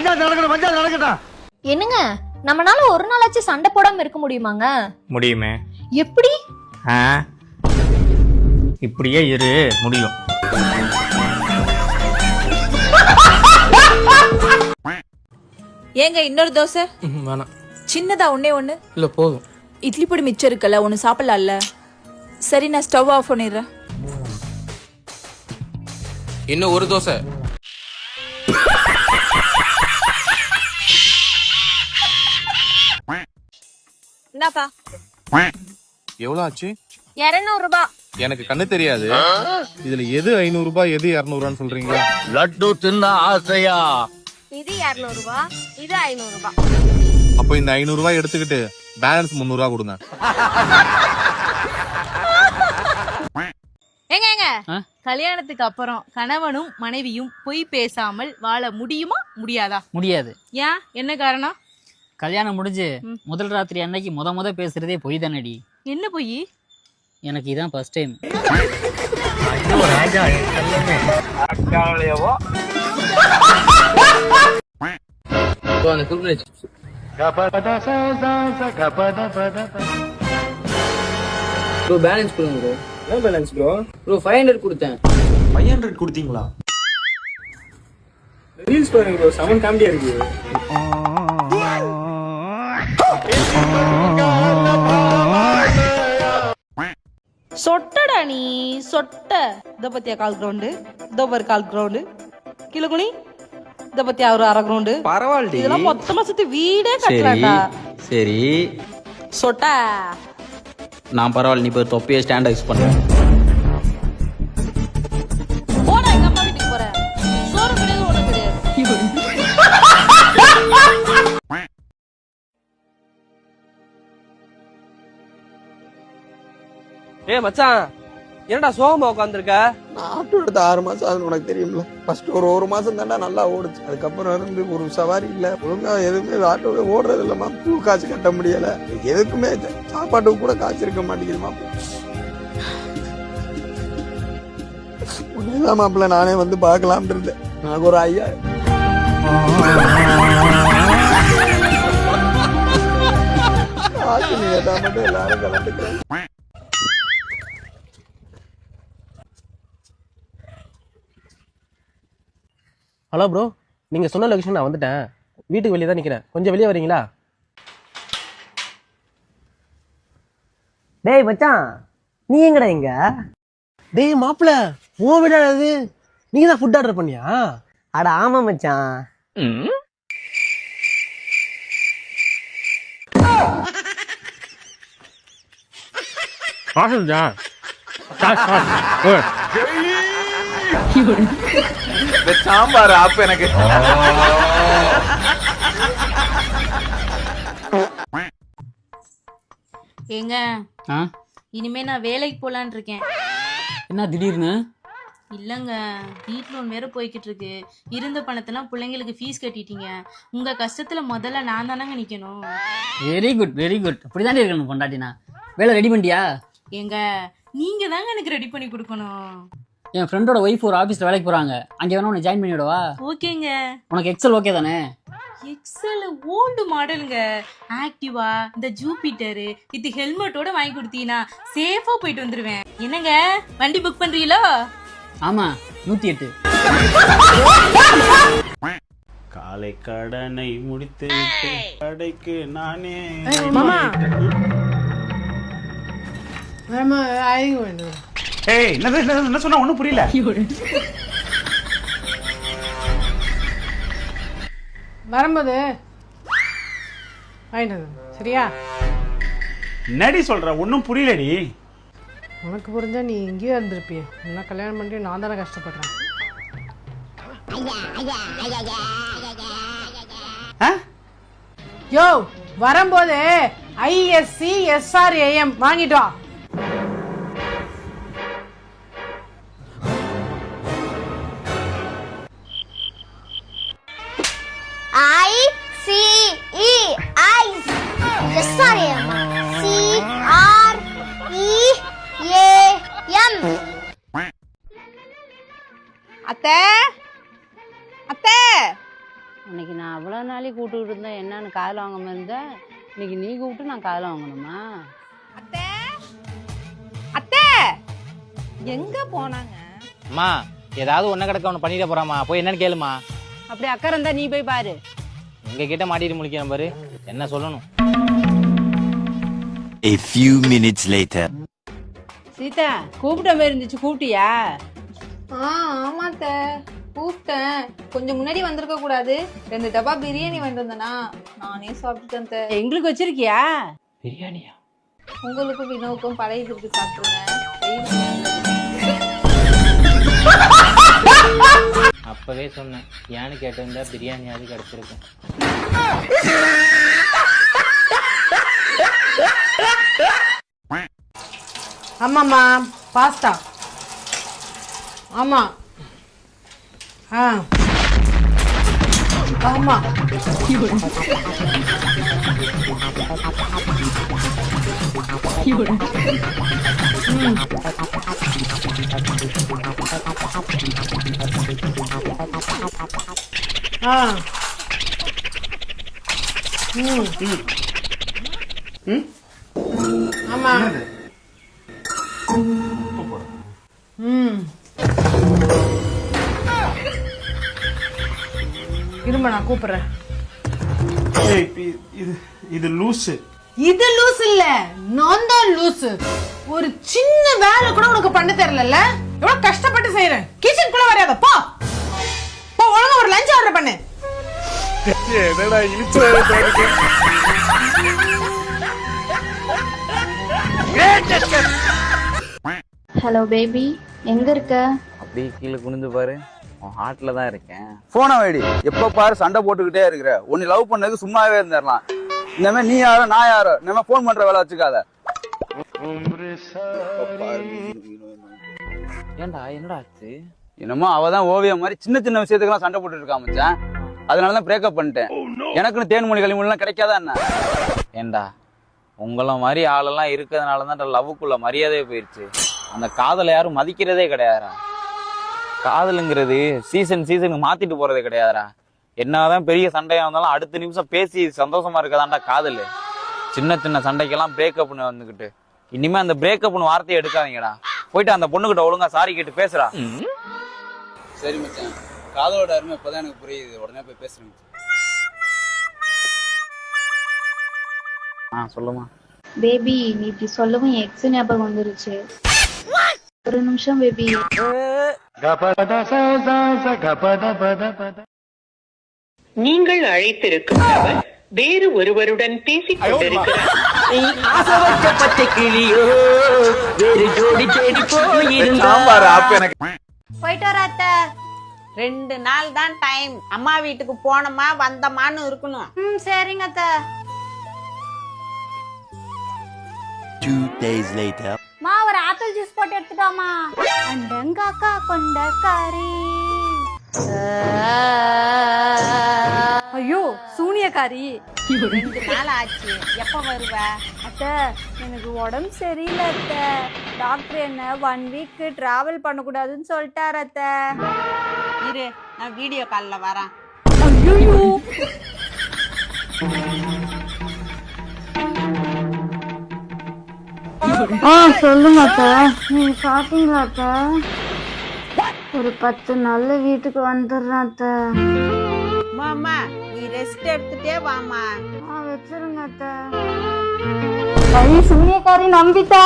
பஞ்சாயத்து நடக்கணும் பஞ்சாயத்து நடக்கட்டும். என்னங்க? நம்மனால ஒரு நாளாச்சும் சண்டை போடாம இருக்க முடியுமாங்க? முடியுமே. எப்படி? ஆ? இப்படியே இரு முடியும். ஏங்க இன்னொரு தோசை? வேணாம். சின்னதா ஒண்ணே ஒண்ணு? இல்லை போதும். இட்லி பொடி மிச்சம் இருக்குல்ல ஒன்று சாப்பிடலாம்ல. சரி நான் ஸ்டவ் ஆஃப் பண்ணிடுறேன். இன்னும் ஒரு தோசை. இந்தாப்பா. எவ்வளவு ஆச்சு? இருநூறு ரூபாய் எனக்கு கண்ணு தெரியாது. இதுல எது ஐநூறு ரூபாய் எது இருநூறுவான்னு சொல்றீங்களா லட்டு தின்ன ஆசையா? இது இருநூறு ரூபாய் இது ஐநூறு ரூபாய் அப்போ இந்த ஐநூறு ரூபாய் எடுத்துக்கிட்டு பேலன்ஸ் முந்நூறு ரூபாய் கொடுங்க. ஏங்க ஏங்க. கல்யாணத்துக்கு அப்புறம் கணவனும் மனைவியும் பொய் பேசாமல் வாழ முடியுமா? முடியாதா? முடியாது. ஏன்? என்ன காரணம்? கல்யாணம் முடிஞ்சு முதல் ராத்திரி அன்னைக்கு முத முத பேசுறதே பொய் தானடி. என்ன பொய்? எனக்கு இதான் ஃபர்ஸ்ட் டைம் ப்ரோ பேலன்ஸ் கொடுங்க ப்ரோ என்ன balance bro bro five hundred கொடுத்தேன். ஃபைவ் ஹண்ட்ரட் கொடுத்தீங்களா? ரீல்ஸ் பாருங்க ப்ரோ செவன் காமெடியா இருக்கு. சொட்ட இத பத்தியா கால் கிரவுண்டு இதோ பாரு கால் கிரவுண்டு கிலகுனி இத பத்தியா ஒரு அரை கிரவுண்டு பரவாயில்ல இதெல்லாம் மொத்தமா சுத்தி வீடே கட்டலாம்டா. சரி. சொட்டா. நான் பரவாயில்ல நீ இப்போ தொப்பியை ஸ்டாண்ட் யூஸ் பண்ணுவேன் போடா எங்க அம்மா வீட்டுக்கு போறேன். சோறு கிடையாது ஒண்ணு கிடையாது. ஏ மச்சான். என்னடா சோகமா உட்காந்துருக்க நான் ஆட்டோ எடுத்த ஆறு மாசம் ஆகுது உனக்கு தெரியும்ல? ஃபர்ஸ்ட் ஒரு ஒரு மாசம் தாண்டா நல்லா ஓடுச்சு. அதுக்கப்புறம் இருந்து ஒரு சவாரி இல்ல. ஒழுங்கா எதுவுமே ஆட்டோவே ஓடுறது இல்லம்மா பூ காசு கட்ட முடியல. எதுக்குமே சாப்பாட்டுக்கு கூட காசு இருக்க மாட்டேங்குதுமா உண்மைதான் மாப்பிள்ள. நானே வந்து பார்க்கலாம்னு இருந்தேன். எனக்கு ஒரு ஐயா. காசு நீ கேட்டா மட்டும் எல்லாரும் கலந்துக்கிறேன் ஹலோ ப்ரோ நீங்க சொன்ன லொகேஷன் நான் வந்துட்டேன். வீட்டுக்கு வெளியே தான் நிக்கிறேன். கொஞ்சம் வெளியே வரீங்களா? டேய் மச்சான். நீ எங்கடா இங்க? டேய் மாப்பிள உன் வீடா அது நீங்க தான் ஃபுட் ஆர்டர் பண்ணியா? அட ஆமா மச்சான். காசுதா சாம்பார் ஆப் எனக்கு. ஏங்க ஆ? இனிமே நான் வேலைக்கு போலான் இருக்கேன். என்ன திடீர்னு? இல்லங்க வீட் லோன் வேற போய்கிட்டு இருக்கு. இருந்த பணத்தெல்லாம் பிள்ளைங்களுக்கு ஃபீஸ் கட்டிட்டீங்க. உங்க கஷ்டத்துல முதல்ல நான் தானங்க நிக்கணும். வெரி குட் வெரி குட் அப்படிதான் இருக்கணும் பொண்டாட்டினா. வேலை ரெடி பண்ணிட்டியா? ஏங்க நீங்க தாங்க எனக்கு ரெடி பண்ணி கொடுக்கணும். என் ஃப்ரெண்டோட ஒய்ஃப் ஒரு ஆஃபீஸில் வேலைக்கு போகிறாங்க அங்கே வேணா உன்னை ஜாயின் பண்ணி விடவா ஓகேங்க. உனக்கு எக்ஸல் ஓகே தானே? எக்ஸல் ஓல்டு மாடலுங்க. ஆக்டிவா இந்த ஜூபிட்டர் இது ஹெல்மெட்டோட வாங்கி கொடுத்தீங்கன்னா சேஃபா போயிட்டு வந்துருவேன். என்னங்க? வண்டி புக் பண்றீங்களோ? ஆமாம் நூற்றி எட்டு காலை கடனை முடித்து விட்டு கடைக்கு நானே. ஏய் என்னது என்னது என்ன சொன்னா? ஒண்ணும் புரியல. வரும்போது வாங்கிட்டு சரியா? என்னடி சொல்ற? ஒண்ணும் புரியலடி. உனக்கு புரிஞ்சா நீ இங்கேயே இருந்திருப்பிய. என்ன கல்யாணம் பண்ணி நான் தானே கஷ்டப்படுறேன்? யோ வரும்போது ஐஎஸ்சி எஸ்ஆர்ஏஎம் வாங்கிட்டு வா. என்னன்னு காதில் வாங்காம இருந்தேன். இன்னைக்கு நீ கூப்பிட்டு நான் காதில் வாங்கணுமா? அத்தை! அத்தை! எங்க போனாங்க? அம்மா ஏதாவது ஒன்ன கிடக்க ஒன்று பண்ணிட போறாமா போய் என்னன்னு கேளுமா அப்படி அக்கறை இருந்தா நீ போய் பாரு. எங்க கிட்ட மாட்டிட்டு முடிக்கிறேன் பாரு. என்ன சொல்லணும்? A few minutes later. Sita கூப்பிட்ட மாதிரி இருந்துச்சு கூப்பிட்டியா ஆ ஆமாத்த கூப்பிட்டேன். கொஞ்சம் முன்னாடி வந்திருக்க கூடாது. ரெண்டு டப்பா பிரியாணி வாங்கிட்டு வந்தேனா. நானே சாப்பிட்டுட்டேன் அத்தை. எங்களுக்கு வச்சிருக்கியா? பிரியாணியா? உங்களுக்கும் வினோவுக்கும் பழைய இருக்கு சாப்பிட்டுருங்க. அப்பவே சொன்னேன். ஏன்னு கேட்டிருந்தா பிரியாணியாவது கிடைச்சிருக்கும். ஆமாம்மா பாஸ்தா. ஆமா. ஆ ஆமா ஆ ம் ஆமா ம் இரும்ப நான் கூப்பிடுறேன். ஏய் இ- இது இது லூசு. இது லூஸ் இல்ல நான் தான் லூஸ் ஒரு சின்ன வேலை கூட உனக்கு பண்ண தெரியல எவ்வளவு கஷ்டப்பட்டு செய்யறேன் கிச்சன் குள்ள வராத போ. போ ஒழுங்கா ஒரு லஞ்ச் ஆர்டர் பண்ணு. ஹலோ பேபி எங்க இருக்க? அப்படியே கீழே குனிந்து பாரு. ஹார்ட்ல தான் இருக்கேன். போன வைடி எப்ப பாரு சண்டை போட்டுக்கிட்டே இருக்கிற. உன்னை லவ் பண்ணதுக்கு சும்மாவே இருந்துடலாம். இந்த மாதிரி நீ யாரோ நான் யாரோ? இந்த மாதிரி ஃபோன் பண்ற வேலை வச்சுக்காத. ஏன்டா என்னடா ஆச்சு? என்னமோ அவ தான் ஓவியம் மாதிரி சின்ன சின்ன விஷயத்துக்கெல்லாம் சண்டை போட்டுட்டு இருக்கா மச்சான். அதனால தான் பிரேக்கப் பண்ணிட்டேன். எனக்குன்னு தேன்மொழி களிமொழிலாம் கிடைக்காதா என்ன? ஏன்டா உங்கள மாதிரி ஆளெல்லாம் இருக்கிறதுனால தான் லவ்வுக்குள்ள மரியாதையே போயிடுச்சு அந்த காதலை யாரும் மதிக்கிறதே கிடையாதுடா. காதலுங்கிறது சீசன் சீசனுக்கு மாத்திட்டு போறது கிடையாதுடா. என்னதான் பெரிய சண்டையா இருந்தாலும் அடுத்த நிமிஷம் பேசி சந்தோஷமா இருக்கதாண்டா காதல். சின்ன சின்ன சண்டைக்கெல்லாம் பிரேக்கப்னு வந்துகிட்டு. இனிமே அந்த பிரேக்கப்னு வார்த்தையை எடுக்காதீங்கடா. போயிட்டு அந்த பொண்ணுகிட்ட ஒழுங்கா சாரி கேட்டு பேசுறா சரி மச்சான். காதலோட அருமை இப்பதான் எனக்கு புரியுது. உடனே போய் பேசுறேன் ஆ சொல்லுமா பேபி நீ இப்படி சொல்லவும் எக்ஸ் ஞாபகம் வந்துருச்சு. ஒரு நிமிஷம் பேபி நீங்கள் அழைத்திருக்கும் நபர் வேறு ஒருவருடன் பேசிக் கொண்டிருக்கிறார். போயிட்டு வர அத்தை. ரெண்டு நாள் தான் டைம் அம்மா வீட்டுக்கு போனோமா வந்தமான்னு இருக்கணும். ம் சரிங்க அத்தை. Two days later. மா ஒரு ஆப்பிள் ஜூஸ் போட்டு எடுத்துட்டாமா அண்டங்காக்கா கொண்ட கறி. ஐயோ சூனியக்காரி ரெண்டு நாள் ஆச்சு. எப்ப வருவ? அத்தை எனக்கு உடம்பு சரியில்லை அத்தை. டாக்டர் என்ன ஒன் வீக் டிராவல் பண்ணக்கூடாதுன்னு சொல்லிட்டாரு அத்தை. இரு நான் வீடியோ கால்ல வரேன். ஆ சொல்லுங்க அத்தை நீங்க சாப்பிட்டீங்களா அத்தை ஒரு பத்து நாள்ல வீட்டுக்கு வந்துடுறேன் அத்தை மாமா நீ ரெஸ்ட் எடுத்துட்டே வாமா. ஆ வச்சிருங்க அத்தை ஐ சூனியக்காரி நம்பிட்டா.